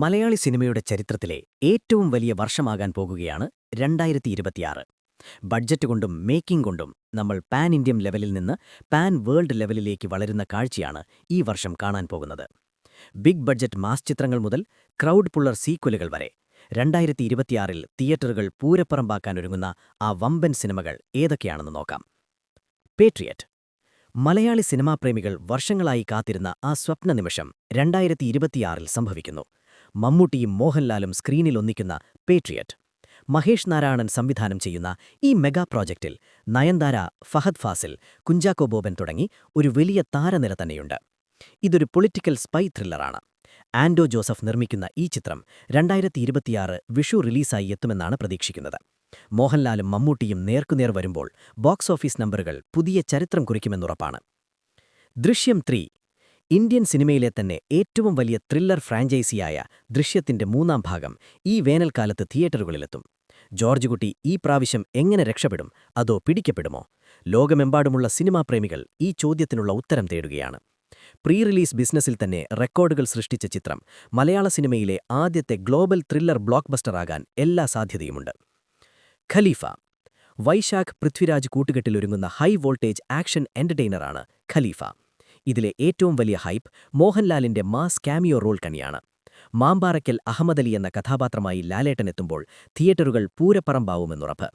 മലയാളി സിനിമയുടെ ചരിത്രത്തിലെ ഏറ്റവും വലിയ വർഷമാകാൻ പോകുകയാണ് രണ്ടായിരത്തി ഇരുപത്തിയാറ് ബഡ്ജറ്റ് കൊണ്ടും മേക്കിംഗ് കൊണ്ടും നമ്മൾ പാൻ ഇന്ത്യൻ ലെവലിൽ നിന്ന് പാൻ വേൾഡ് ലെവലിലേക്ക് വളരുന്ന കാഴ്ചയാണ് ഈ വർഷം കാണാൻ പോകുന്നത്. ബിഗ് ബഡ്ജറ്റ് മാസ് ചിത്രങ്ങൾ മുതൽ ക്രൗഡ് പുള്ളർ സീക്വലുകൾ വരെ രണ്ടായിരത്തി ഇരുപത്തിയാറിൽ തിയേറ്ററുകൾ പൂരപ്പറമ്പാക്കാനൊരുങ്ങുന്ന ആ വമ്പൻ സിനിമകൾ ഏതൊക്കെയാണെന്ന് നോക്കാം. പേട്രിയറ്റ് മലയാളി സിനിമാപ്രേമികൾ വർഷങ്ങളായി കാത്തിരുന്ന ആ സ്വപ്ന നിമിഷം രണ്ടായിരത്തി ഇരുപത്തിയാറിൽ സംഭവിക്കുന്നു. മമ്മൂട്ടിയും മോഹൻലാലും സ്ക്രീനിൽ ഒന്നിക്കുന്ന പേട്രിയറ്റ് മഹേഷ് നാരായണൻ സംവിധാനം ചെയ്യുന്ന ഈ മെഗാ പ്രോജക്റ്റിൽ നയൻതാര ഫഹദ് ഫാസിൽ കുഞ്ചാക്കോ ബോബൻ തുടങ്ങി ഒരു വലിയ താരനിര തന്നെയുണ്ട്. ഇതൊരു പൊളിറ്റിക്കൽ സ്പൈ ത്രില്ലറാണ്. ആൻഡോ ജോസഫ് നിർമ്മിക്കുന്ന ഈ ചിത്രം രണ്ടായിരത്തി ഇരുപത്തിയാറ് വിഷു റിലീസായി എത്തുമെന്നാണ് പ്രതീക്ഷിക്കുന്നത്. മോഹൻലാലും മമ്മൂട്ടിയും നേർക്കുനേർ വരുമ്പോൾ ബോക്സ് ഓഫീസ് നമ്പറുകൾ പുതിയ ചരിത്രം കുറിക്കുമെന്നുറപ്പാണ്. ദൃശ്യം ത്രീ ഇന്ത്യൻ സിനിമയിലെ തന്നെ ഏറ്റവും വലിയ ത്രില്ലർ ഫ്രാഞ്ചൈസിയായ ദൃശ്യത്തിന്റെ മൂന്നാം ഭാഗം ഈ വേനൽക്കാലത്ത് തിയേറ്ററുകളിലെത്തും. ജോർജ് കുട്ടി ഈ പ്രാവശ്യം എങ്ങനെ രക്ഷപ്പെടും? അതോ പിടിക്കപ്പെടുമോ? ലോകമെമ്പാടുമുള്ള സിനിമാ പ്രേമികൾ ഈ ചോദ്യത്തിനുള്ള ഉത്തരം തേടുകയാണ്. പ്രീ റിലീസ് ബിസിനസ്സിൽ തന്നെ റെക്കോർഡുകൾ സൃഷ്ടിച്ച ചിത്രം മലയാള സിനിമയിലെ ആദ്യത്തെ ഗ്ലോബൽ ത്രില്ലർ ബ്ലോക്ക് ബസ്റ്ററാകാൻ എല്ലാ സാധ്യതയുമുണ്ട്. ഖലീഫ വൈശാഖ് പൃഥ്വിരാജ് കൂട്ടുകെട്ടിലൊരുങ്ങുന്ന ഹൈ വോൾട്ടേജ് ആക്ഷൻ എന്റർടൈനറാണ് ഖലീഫ. ഇതിലെ ഏറ്റവും വലിയ ഹൈപ്പ് മോഹൻലാലിന്റെ മാസ് കാമിയോ റോൾ കണിയാണ്. മാമ്പാറയ്ക്കൽ അഹമ്മദലി എന്ന കഥാപാത്രമായി ലാലേട്ടനെത്തുമ്പോൾ തിയേറ്ററുകൾ പൂരപ്പറമ്പാവുമെന്നുറപ്പ്.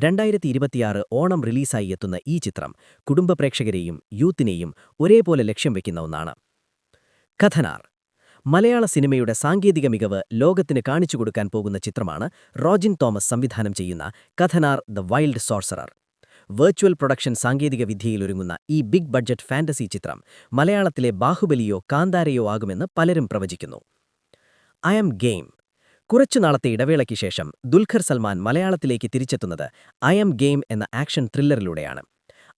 രണ്ടായിരത്തി ഇരുപത്തിയാറ് ഓണം റിലീസായി എത്തുന്ന ഈ ചിത്രം കുടുംബ പ്രേക്ഷകരെയും യൂത്തിനെയും ഒരേപോലെ ലക്ഷ്യം വയ്ക്കുന്ന ഒന്നാണ്. കഥനാർ. മലയാള സിനിമയുടെ സാങ്കേതിക മികവ് ലോകത്തിന് കാണിച്ചു കൊടുക്കാൻ പോകുന്ന ചിത്രമാണ് റോജിൻ തോമസ് സംവിധാനം ചെയ്യുന്ന Kathanar the wild sorcerer. Virtual production സാങ്കേതിക വിദ്യയിലൊരുങ്ങുന്ന ഈ ബിഗ് ബഡ്ജറ്റ് ഫാന്റസി ചിത്രം മലയാളത്തിലെ ബാഹുബലിയോ കാന്താരയോ ആകുമെന്ന് പലരും പ്രവചിക്കുന്നു. I am game. കുറച്ചു നാളത്തെ ഇടവേളയ്ക്ക് ശേഷം ദുൽഖർ സൽമാൻ മലയാളത്തിലേക്ക് തിരിച്ചെത്തുന്നത് ഐ ആം ഗെയിം എന്ന ആക്ഷൻ ത്രില്ലറിലൂടെയാണ്.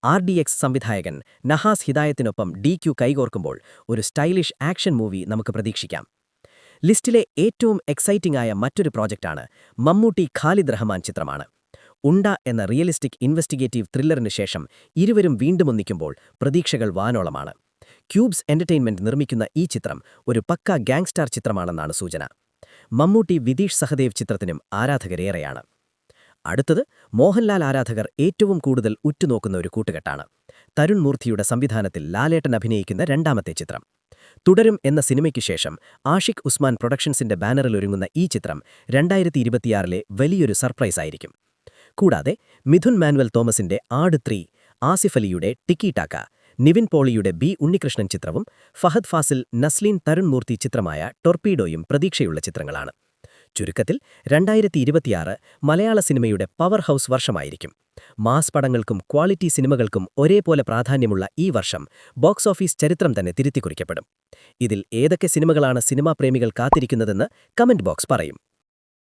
ആർ ഡി എക്സ് സംവിധായകൻ നഹാസ് ഹിദായത്തിനൊപ്പം ഡി ക്യു കൈകോർക്കുമ്പോൾ ഒരു സ്റ്റൈലിഷ് ആക്ഷൻ മൂവി നമുക്ക് പ്രതീക്ഷിക്കാം. ലിസ്റ്റിലെ ഏറ്റവും എക്സൈറ്റിംഗ് ആയ മറ്റൊരു പ്രോജക്റ്റാണ് മമ്മൂട്ടി ഖാലിദ് റഹ്മാൻ ചിത്രമാണ്. ഉണ്ട എന്ന റിയലിസ്റ്റിക് ഇൻവെസ്റ്റിഗേറ്റീവ് ത്രില്ലറിന് ശേഷം ഇരുവരും വീണ്ടും ഒന്നിക്കുമ്പോൾ പ്രതീക്ഷകൾ വാനോളമാണ്. ക്യൂബ്സ് എന്റർടൈൻമെന്റ് നിർമ്മിക്കുന്ന ഈ ചിത്രം ഒരു പക്ക ഗാങ്സ്റ്റാർ ചിത്രമാണെന്നാണ് സൂചന. മമ്മൂട്ടി വിതീഷ് സഹദേവ് ചിത്രത്തിനും ആരാധകരേറെയാണ്. അടുത്തത് മോഹൻലാൽ ആരാധകർ ഏറ്റവും കൂടുതൽ ഉറ്റുനോക്കുന്ന ഒരു കൂട്ടുകെട്ടാണ്. തരുൺ മൂർത്തിയുടെ സംവിധാനത്തിൽ ലാലേട്ടൻ അഭിനയിക്കുന്ന രണ്ടാമത്തെ ചിത്രം. തുടരും എന്ന സിനിമയ്ക്ക് ശേഷം ആഷിഖ് ഉസ്മാൻ പ്രൊഡക്ഷൻസിന്റെ ബാനറിൽ ഒരുങ്ങുന്ന ഈ ചിത്രം രണ്ടായിരത്തി ഇരുപത്തിയാറിലെ വലിയൊരു സർപ്രൈസ് ആയിരിക്കും കൂടാതെ മിഥുൻ മാനുവൽ തോമസിന്റെ ആട് ത്രീ ആസിഫ് അലിയുടെ ടിക്കി ടാക്ക നിവിൻ പോളിയുടെ ബി ഉണ്ണികൃഷ്ണൻ ചിത്രവും ഫഹദ് ഫാസിൽ നസ്ലീൻ തരുൺ മൂർത്തി ചിത്രമായ ടൊർപീഡോയും പ്രതീക്ഷയുള്ള ചിത്രങ്ങളാണ്. ചുരുക്കത്തിൽ രണ്ടായിരത്തി ഇരുപത്തിയാറ് മലയാള സിനിമയുടെ പവർ ഹൗസ് വർഷമായിരിക്കും. മാസ് പടങ്ങൾക്കും ക്വാളിറ്റി സിനിമകൾക്കും ഒരേപോലെ പ്രാധാന്യമുള്ള ഈ വർഷം ബോക്സ് ഓഫീസ് ചരിത്രം തന്നെ തിരുത്തിക്കുറിക്കപ്പെടും. ഇതിൽ ഏതൊക്കെ സിനിമകളാണ് സിനിമാ പ്രേമികൾ കാത്തിരിക്കുന്നതെന്ന് കമന്റ് ബോക്സ് പറയും.